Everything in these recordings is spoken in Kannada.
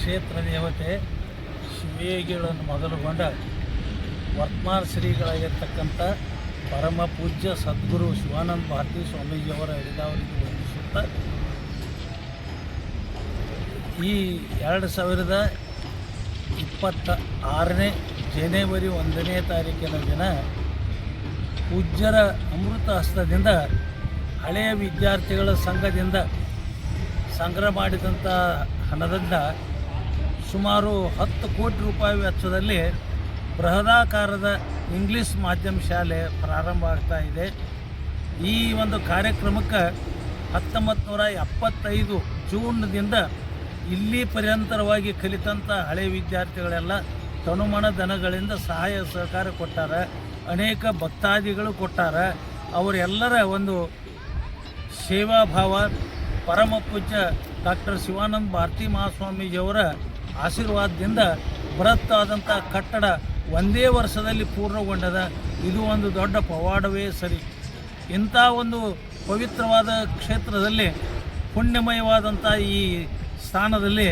ಕ್ಷೇತ್ರ ದೇವತೆ ಶಿವೇಗಿಗಳನ್ನು ಮೊದಲುಗೊಂಡ ವರ್ತಮಾನ ಶ್ರೀಗಳಾಗಿರ್ತಕ್ಕಂಥ ಪರಮ ಪೂಜ್ಯ ಸದ್ಗುರು ಶಿವಾನಂದ ಭಾರತಿ ಸ್ವಾಮೀಜಿಯವರ ಹಿಡಿದಾವರಿಗೆ ವಂದಿಸುತ್ತಾ ಈ ಎರಡು ಸಾವಿರದ ಇಪ್ಪತ್ತ ಆರನೇ ಜನವರಿ ಒಂದನೇ ತಾರೀಕಿನ ದಿನ ಪೂಜ್ಯರ ಅಮೃತ ಹಸ್ತದಿಂದ ಹಳೆಯ ವಿದ್ಯಾರ್ಥಿಗಳ ಸಂಘದಿಂದ ಸಂಗ್ರಹ ಮಾಡಿದಂಥ ಹಣದಿಂದ ಸುಮಾರು ಹತ್ತು ಕೋಟಿ ರೂಪಾಯಿ ವೆಚ್ಚದಲ್ಲಿ ಬೃಹದಾಕಾರದ ಇಂಗ್ಲೀಷ್ ಮಾಧ್ಯಮ ಶಾಲೆ ಪ್ರಾರಂಭ ಆಗ್ತಾ ಇದೆ. ಈ ಒಂದು ಕಾರ್ಯಕ್ರಮಕ್ಕೆ ಹತ್ತೊಂಬತ್ತು ನೂರ ಎಪ್ಪತ್ತೈದು ಜೂನ್ದಿಂದ ಇಲ್ಲಿ ಪರ್ಯಂತರವಾಗಿ ಕಲಿತಂಥ ಹಳೆ ವಿದ್ಯಾರ್ಥಿಗಳೆಲ್ಲ ತನುಮನ ದನಗಳಿಂದ ಸಹಾಯ ಸಹಕಾರ ಕೊಟ್ಟಾರ, ಅನೇಕ ಭಕ್ತಾದಿಗಳು ಕೊಟ್ಟಾರ. ಅವರೆಲ್ಲರ ಒಂದು ಸೇವಾಭಾವ ಪರಮ ಪೂಜ್ಯ ಡಾಕ್ಟರ್ ಶಿವಾನಂದ ಭಾರತಿ ಮಹಾಸ್ವಾಮೀಜಿಯವರ ಆಶೀರ್ವಾದದಿಂದ ಬೃಹತ್ತಾದಂಥ ಕಟ್ಟಡ ಒಂದೇ ವರ್ಷದಲ್ಲಿ ಪೂರ್ಣಗೊಂಡದ ಇದು ಒಂದು ದೊಡ್ಡ ಪವಾಡವೇ ಸರಿ. ಇಂಥ ಒಂದು ಪವಿತ್ರವಾದ ಕ್ಷೇತ್ರದಲ್ಲಿ ಪುಣ್ಯಮಯವಾದಂಥ ಈ ಸ್ಥಾನದಲ್ಲಿ,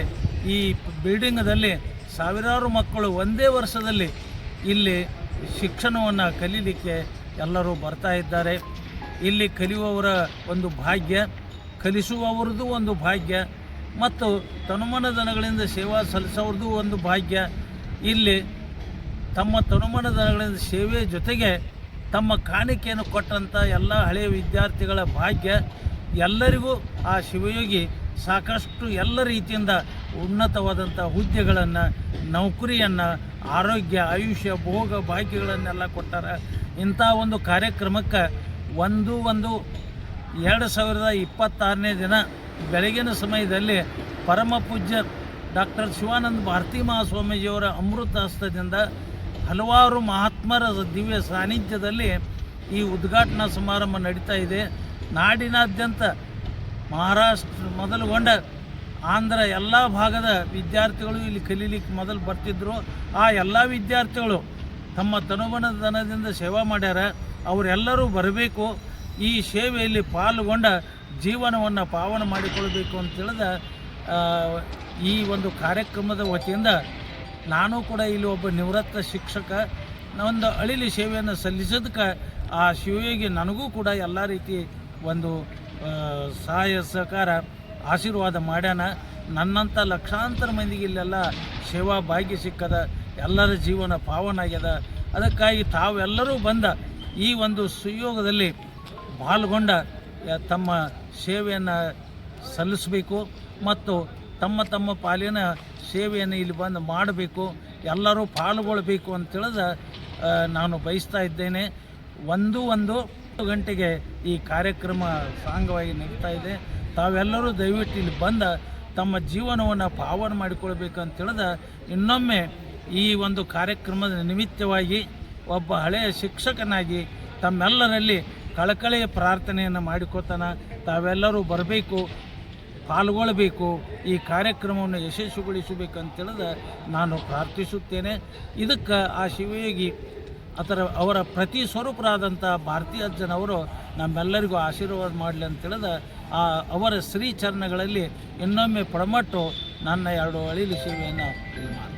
ಈ ಬಿಲ್ಡಿಂಗದಲ್ಲಿ ಸಾವಿರಾರು ಮಕ್ಕಳು ಒಂದೇ ವರ್ಷದಲ್ಲಿ ಇಲ್ಲಿ ಶಿಕ್ಷಣವನ್ನು ಕಲೀಲಿಕ್ಕೆ ಎಲ್ಲರೂ ಬರ್ತಾ ಇದ್ದಾರೆ. ಇಲ್ಲಿ ಕಲಿಯುವವರ ಒಂದು ಭಾಗ್ಯ, ಕಲಿಸುವವರದ್ದು ಒಂದು ಭಾಗ್ಯ ಮತ್ತು ತನುಮನ ದನಗಳಿಂದ ಸೇವಾ ಸಲ್ಲಿಸೋರ್ದು ಒಂದು ಭಾಗ್ಯ. ಇಲ್ಲಿ ತಮ್ಮ ತನುಮನ ದನಗಳಿಂದ ಸೇವೆ ಜೊತೆಗೆ ತಮ್ಮ ಕಾಣಿಕೆಯನ್ನು ಕೊಟ್ಟಂಥ ಎಲ್ಲ ಹಳೆಯ ವಿದ್ಯಾರ್ಥಿಗಳ ಭಾಗ್ಯ. ಎಲ್ಲರಿಗೂ ಆ ಶಿವಯೋಗಿ ಸಾಕಷ್ಟು ಎಲ್ಲ ರೀತಿಯಿಂದ ಉನ್ನತವಾದಂಥ ಹುದ್ದೆಗಳನ್ನು, ನೌಕರಿಯನ್ನು, ಆರೋಗ್ಯ, ಆಯುಷ್ಯ, ಭೋಗ, ಭಾಗ್ಯಗಳನ್ನೆಲ್ಲ ಕೊಟ್ಟಾರ. ಇಂಥ ಒಂದು ಕಾರ್ಯಕ್ರಮಕ್ಕೆ ಒಂದು ಒಂದು ಎರಡು ಸಾವಿರದ ಇಪ್ಪತ್ತಾರನೇ ದಿನ ಬೆಳಗಿನ ಸಮಯದಲ್ಲಿ ಪರಮ ಪೂಜ್ಯ ಡಾಕ್ಟರ್ ಶಿವಾನಂದ ಭಾರತಿ ಮಹಾಸ್ವಾಮೀಜಿಯವರ ಅಮೃತ ಹಸ್ತದಿಂದ ಹಲವಾರು ಮಹಾತ್ಮರ ದಿವ್ಯ ಸಾನ್ನಿಧ್ಯದಲ್ಲಿ ಈ ಉದ್ಘಾಟನಾ ಸಮಾರಂಭ ನಡೀತಾ ಇದೆ. ನಾಡಿನಾದ್ಯಂತ ಮಹಾರಾಷ್ಟ್ರ ಮೊದಲುಗೊಂಡ ಆಂಧ್ರ ಎಲ್ಲ ಭಾಗದ ವಿದ್ಯಾರ್ಥಿಗಳು ಇಲ್ಲಿ ಕಲೀಲಿಕ್ಕೆ ಮೊದಲು ಬರ್ತಿದ್ದರು ಆ ಎಲ್ಲ ವಿದ್ಯಾರ್ಥಿಗಳು ತಮ್ಮ ತನುಬನ ದನದಿಂದ ಸೇವಾ ಮಾಡ್ಯಾರ. ಅವರೆಲ್ಲರೂ ಬರಬೇಕು. ಈ ಸೇವೆಯಲ್ಲಿ ಪಾಲ್ಗೊಂಡ ಜೀವನವನ್ನು ಪಾವನ ಮಾಡಿಕೊಳ್ಬೇಕು ಅಂತ ತಿಳಿದ ಈ ಒಂದು ಕಾರ್ಯಕ್ರಮದ ವತಿಯಿಂದ ನಾನು ಕೂಡ ಇಲ್ಲಿ ಒಬ್ಬ ನಿವೃತ್ತ ಶಿಕ್ಷಕ, ಒಂದು ಅಳಿಲಿ ಸೇವೆಯನ್ನು ಸಲ್ಲಿಸೋದಕ್ಕೆ ಆ ಶಿವಯೋಗಿ ನನಗೂ ಕೂಡ ಎಲ್ಲ ರೀತಿ ಒಂದು ಸಹಾಯ ಸಹಕಾರ ಆಶೀರ್ವಾದ ಮಾಡ್ಯಾನ. ನನ್ನಂಥ ಲಕ್ಷಾಂತರ ಮಂದಿಗೆ ಇಲ್ಲೆಲ್ಲ ಸೇವಾ ಭಾಗ್ಯ ಸಿಕ್ಕದ, ಎಲ್ಲರ ಜೀವನ ಪಾವನ ಆಗ್ಯದ. ಅದಕ್ಕಾಗಿ ತಾವೆಲ್ಲರೂ ಬಂದ ಈ ಒಂದು ಸುಯೋಗದಲ್ಲಿ ಪಾಲ್ಗೊಂಡ ತಮ್ಮ ಸೇವೆಯನ್ನು ಸಲ್ಲಿಸಬೇಕು ಮತ್ತು ತಮ್ಮ ತಮ್ಮ ಪಾಲಿನ ಸೇವೆಯನ್ನು ಇಲ್ಲಿ ಬಂದು ಮಾಡಬೇಕು, ಎಲ್ಲರೂ ಪಾಲ್ಗೊಳ್ಬೇಕು ಅಂತ ತಿಳಿದ ನಾನು ಬಯಸ್ತಾ ಇದ್ದೇನೆ. ಒಂದು ಒಂದು ಗಂಟೆಗೆ ಈ ಕಾರ್ಯಕ್ರಮ ಸಾಂಗವಾಗಿ ನಡೀತಾ ಇದೆ. ತಾವೆಲ್ಲರೂ ದಯವಿಟ್ಟು ಇಲ್ಲಿ ಬಂದ ತಮ್ಮ ಜೀವನವನ್ನು ಪಾವನ ಮಾಡಿಕೊಳ್ಬೇಕು ಅಂತ ತಿಳಿದ ಇನ್ನೊಮ್ಮೆ ಈ ಒಂದು ಕಾರ್ಯಕ್ರಮದ ನಿಮಿತ್ತವಾಗಿ ಒಬ್ಬ ಹಳೆಯ ಶಿಕ್ಷಕನಾಗಿ ತಮ್ಮೆಲ್ಲರಲ್ಲಿ ಕಳಕಳಿಯ ಪ್ರಾರ್ಥನೆಯನ್ನು ಮಾಡಿಕೊತಾನ ತಾವೆಲ್ಲರೂ ಬರಬೇಕು, ಪಾಲ್ಗೊಳ್ಳಬೇಕು, ಈ ಕಾರ್ಯಕ್ರಮವನ್ನು ಯಶಸ್ವಿಗೊಳಿಸಬೇಕಂತೇಳಿದ ನಾನು ಪ್ರಾರ್ಥಿಸುತ್ತೇನೆ. ಇದಕ್ಕೆ ಆ ಶಿವಯೋಗಿ ಅದರ ಅವರ ಪ್ರತಿ ಸ್ವರೂಪರಾದಂಥ ಭಾರತೀಯ ಅಜ್ಜನವರು ನಮ್ಮೆಲ್ಲರಿಗೂ ಆಶೀರ್ವಾದ ಮಾಡಲಿ ಅಂತ ತಿಳಿದ ಆ ಅವರ ಶ್ರೀ ಚರಣಗಳಲ್ಲಿ ಇನ್ನೊಮ್ಮೆ ಪಡಮಟ್ಟು ನನ್ನ ಎರಡು ಅಳಿಲು ಸೇವೆಯನ್ನು ಮಾಡಿ